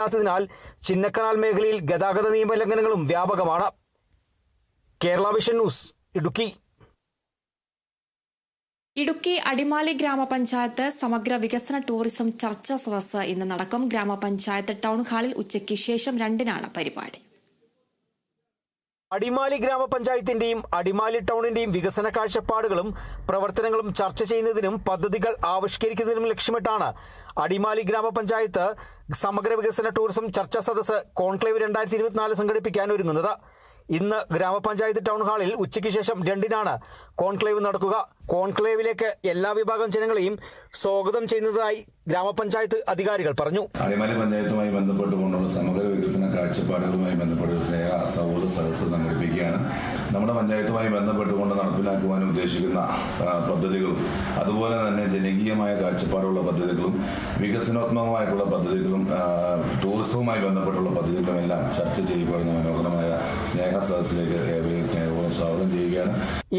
ാത്തതിനാൽ ചിന്നക്കനാൽ മേഖലയിൽ ഗതാഗത നിയമ ലംഘനങ്ങളും വ്യാപകമാണ്. Kerala Vision News Idukki. Idukki Adimali ഗ്രാമപഞ്ചായത്ത് സമഗ്ര വികസന ടൂറിസം ചർച്ചാ സദസ്സ് ഇന്ന് നടക്കും. ഗ്രാമപഞ്ചായത്ത് ടൗൺ ഹാളിൽ ഉച്ചയ്ക്ക് ശേഷം രണ്ടിനാണ് പരിപാടി. അടിമാലി ഗ്രാമപഞ്ചായത്തിന്റെയും അടിമാലി ടൗണിന്റെയും വികസന കാഴ്ചപ്പാടുകളും പ്രവർത്തനങ്ങളും ചർച്ച ചെയ്യുന്നതിനും പദ്ധതികൾ ആവിഷ്കരിക്കുന്നതിനും ലക്ഷ്യമിട്ടാണ് അടിമാലി ഗ്രാമപഞ്ചായത്ത് സമഗ്ര വികസന ടൂറിസം ചർച്ചാ സദസ് കോൺക്ലേവ് രണ്ടായിരത്തി ഇരുപത്തിനാല് സംഘടിപ്പിക്കാൻ ഒരുങ്ങുന്നത്. ഇന്ന് ഗ്രാമപഞ്ചായത്ത് ടൗൺ ഹാളിൽ ഉച്ചയ്ക്ക് ശേഷം രണ്ടിനാണ് കോൺക്ലേവ് നടക്കുക. കോൺക്ലേവിലേക്ക് എല്ലാ വിഭാഗം ജനങ്ങളെയും സ്വാഗതം ചെയ്യുന്നതായി ഗ്രാമപഞ്ചായത്ത് അധികാരികൾ പറഞ്ഞു. അടിമാലി പഞ്ചായത്തുമായി ബന്ധപ്പെട്ടുകൊണ്ടുള്ള സമഗ്ര വികസന കാഴ്ചപ്പാടുകളുമായി ബന്ധപ്പെട്ട ഒരു സ്നേഹ സൗഹൃദ സദസ്സ് സംഘടിപ്പിക്കുകയാണ്. നമ്മുടെ പഞ്ചായത്തുമായി ബന്ധപ്പെട്ടുകൊണ്ട് നടപ്പിലാക്കുവാൻ ഉദ്ദേശിക്കുന്ന പദ്ധതികളും അതുപോലെ തന്നെ ജനകീയമായ കാഴ്ചപ്പാടുള്ള പദ്ധതികളും വികസനോത്മകമായിട്ടുള്ള പദ്ധതികളും ടൂറിസവുമായി ബന്ധപ്പെട്ടുള്ള പദ്ധതികളും എല്ലാം ചർച്ച ചെയ്യപ്പെടുന്ന മനോഹരമായ സ്നേഹ സദസ്സിലേക്ക് ഏവരെയും സ്നേഹപൂർവം സ്വാഗതം ചെയ്യുകയാണ്.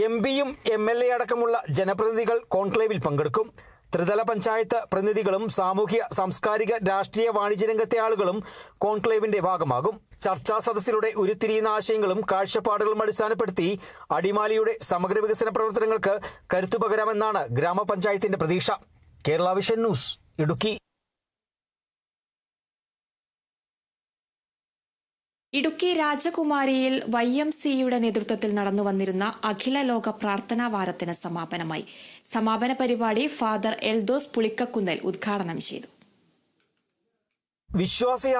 എം പിയും എം എൽ എ അടക്കമുള്ള ജനപ്രതിനിധികൾ കോൺക്ലേവിൽ പങ്കെടുക്കും. ത്രിതല പഞ്ചായത്ത് പ്രതിനിധികളും സാമൂഹ്യ സാംസ്കാരിക രാഷ്ട്രീയ വാണിജ്യ രംഗത്തെ ആളുകളും കോൺക്ലേവിന്റെ ഭാഗമാകും. ചർച്ചാ സദസ്സിലൂടെ ഉരുത്തിരിയുന്ന ആശയങ്ങളും കാഴ്ചപ്പാടുകളും അടിസ്ഥാനപ്പെടുത്തി അടിമാലിയുടെ സമഗ്ര വികസന പ്രവർത്തനങ്ങൾക്ക് കരുത്തുപകരാമെന്നാണ് ഗ്രാമപഞ്ചായത്തിന്റെ പ്രതീക്ഷ. Kerala vision news Idukki. Idukki രാജകുമാരിയിൽ വൈ എം സിയുടെ നേതൃത്വത്തിൽ നടന്നു വന്നിരുന്ന അഖില ലോക പ്രാർത്ഥനാ വാരത്തിന് സമാപനമായി. സമാപന പരിപാടി ഫാദർ എൽദോസ് പുളിക്കക്കുന്നൽ ഉദ്ഘാടനം ചെയ്തു. വിശ്വാസ